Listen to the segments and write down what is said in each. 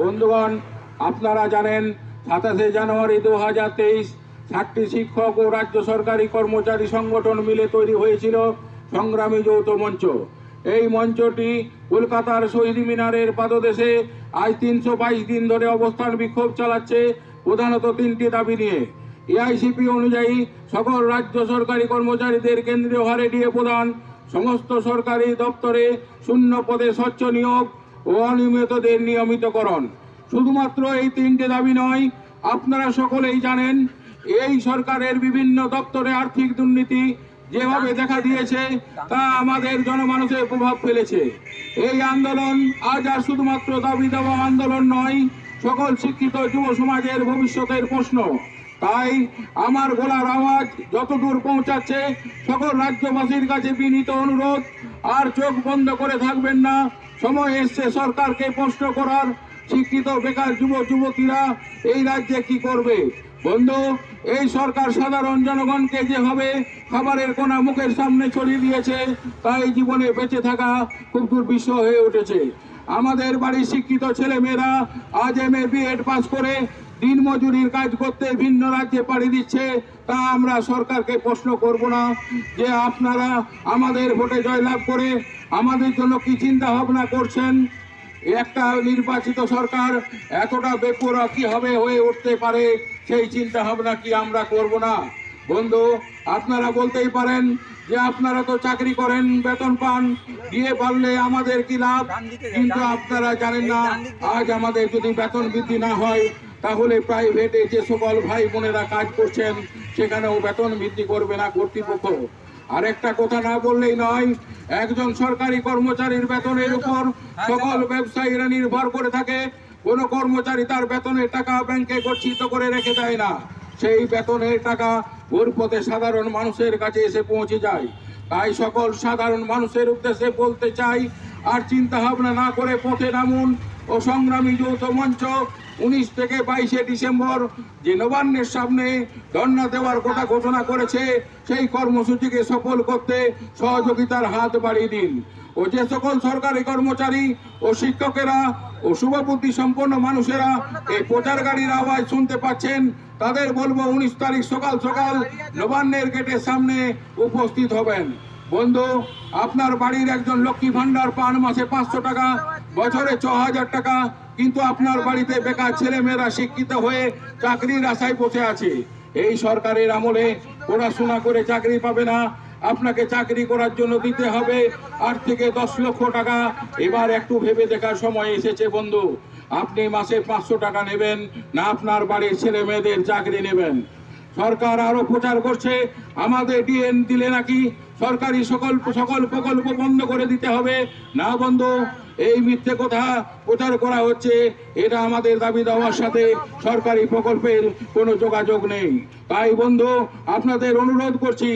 বন্ধুগণ, আপনারা জানেন, সাতাশে জানুয়ারি দু হাজার তেইশ ষাটটি শিক্ষক ও রাজ্য সরকারি কর্মচারী সংগঠন মিলে তৈরি হয়েছিল সংগ্রামী যৌথ মঞ্চ। এই মঞ্চটি কলকাতার শহীদ মিনারের পাদদেশে আজ তিনশো বাইশ দিন ধরে অবস্থান বিক্ষোভ চালাচ্ছে, প্রধানত তিনটি দাবি নিয়ে। এআইসিপি অনুযায়ী, সকল রাজ্য সরকারি কর্মচারীদের কেন্দ্রীয় হারে ডিএ প্রদান, সমস্ত সরকারি দপ্তরে শূন্য পদে স্বচ্ছ নিয়োগ অনিয়মিতদের নিয়মিতকরণ। শুধুমাত্র এই তিনটে দাবি নয়, আপনারা সকলেই জানেন, এই সরকারের বিভিন্ন দপ্তরে আর্থিক দুর্নীতি যেভাবে দেখা দিয়েছে, তা আমাদের জনমানুষের প্রভাব ফেলেছে। এই আন্দোলন আজ আর শুধুমাত্র দাবি দেওয়া আন্দোলন নয়, সকল শিক্ষিত যুব সমাজের ভবিষ্যতের প্রশ্ন। তাই আমার গলার আওয়াজ যতদূর পৌঁছাচ্ছে, সকল রাজ্যবাসীর কাছে বিনীত অনুরোধ, আর চোখ বন্ধ করে থাকবেন না। সময় এসছে সরকারকে প্রশ্ন করার। শিক্ষিত বেকার যুব যুবতীরা এই রাজ্যে কি করবে? বন্ধু, এই সরকার সাধারণ জনগণকে যেভাবে খাবারের কোনা মুখের সামনে ছড়িয়ে দিয়েছে, তাই জীবনে বেঁচে থাকা খুব দুর্বিষহ হয়ে উঠেছে। আমাদের বাড়ির শিক্ষিত ছেলে মেয়েরা আজ এম এ বিএড পাস করে দিন মজুরির কাজ করতে ভিন্ন রাজ্যে পাড়ি দিচ্ছে, তা আমরা সরকারকে প্রশ্ন করব না যে আপনারা আমাদের ভোটে জয়লাভ করে আমাদের জন্য কি চিন্তা ভাবনা করছেন? একটা নির্বাচিত সরকার এতটা বেপরা কি হবে হয়ে উঠতে পারে, সেই চিন্তা ভাবনা কি আমরা করব না? বন্ধু, আপনারা বলতেই পারেন যে আপনারা তো চাকরি করেন, বেতন পান, দিয়ে পারলে আমাদের কি লাভ? কিন্তু আপনারা জানেন না, আজ আমাদের যদি বেতন বৃদ্ধি না হয় তাহলে প্রাইভেটে যে সকল ভাই বোনেরা কাজ করছেন, সেখানেও বেতন বৃদ্ধি করবে না কর্তৃপক্ষ। আরেকটা কথা না বললেই নয়, একজন সরকারি কর্মচারীর বেতনের উপর সকল ব্যবসায়ীরা নির্ভর করে থাকে। কোনো কর্মচারী তার বেতনের টাকা ব্যাংকে গচ্ছিত করে রেখে দেয় না। সেই বেতনের টাকা ঘুরপথে সাধারণ মানুষের কাছে এসে পৌঁছে যায়। তাই সকল সাধারণ মানুষের উদ্দেশ্যে বলতে চাই, আর চিন্তা ভাবনা না করে পথে নামুন। ও সংগ্রামী যৌথ মঞ্চ উনিশ থেকে বাইশে ডিসেম্বর যে নবান্নের সামনে ধর্ণা দেওয়ার কথা ঘোষণা করেছে, সেই কর্মসূচিকে সফল করতে সহযোগিতার হাত বাড়িয়ে দিন। ও যে সকল সরকারি কর্মচারী ও শিক্ষকেরা ও শুভবুদ্ধি সম্পন্ন মানুষেরা এই প্রচার গাড়ির আওয়াজ শুনতে পাচ্ছেন, তাদের বলব উনিশ তারিখ সকাল সকাল নবান্নের গেটের সামনে উপস্থিত হবেন। বন্ধু, আপনার বাড়ির একজন লক্ষ্মী ভান্ডার পান মাসে পাঁচশো টাকা, বছরে ছ হাজার টাকা, কিন্তু আপনার বাড়িতে বেকার ছেলে মেয়েরা শিক্ষিত হয়ে চাকরির আশায় বসে আছে। এই সরকারের আমলে পড়াশোনা করে চাকরি পাবে না, আপনাকে চাকরি করার জন্য দিতে হবে আট থেকে দশ লক্ষ টাকা। এবার একটু ভেবে দেখার সময় এসেছে বন্ধু, আপনি মাসে পাঁচশো টাকা নেবেন, না আপনার বাড়ির ছেলে মেয়েদের চাকরি নেবেন। সরকার আরও প্রচার করছে, আমাদের ডিএন দিলে নাকি সরকারি সকল সকল প্রকল্প বন্ধ করে দিতে হবে। না বন্ধ, এই মিথ্যে কথা প্রচার করা হচ্ছে, এটা আমাদের দাবি দেওয়ার সাথে সরকারি প্রকল্পের কোনো যোগাযোগ নেই। তাই বন্ধু, আপনাদের অনুরোধ করছি,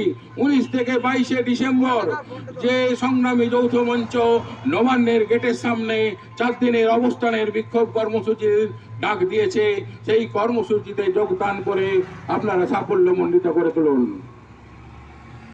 উনিশ থেকে বাইশে ডিসেম্বর যে সংগ্রামী যৌথ মঞ্চ নবান্নের গেটের সামনে চার দিনের অবস্থানের বিক্ষোভ কর্মসূচির ডাক দিয়েছে, সেই কর্মসূচিতে যোগদান করে আপনারা সাফল্যমণ্ডিত করে তুলুন।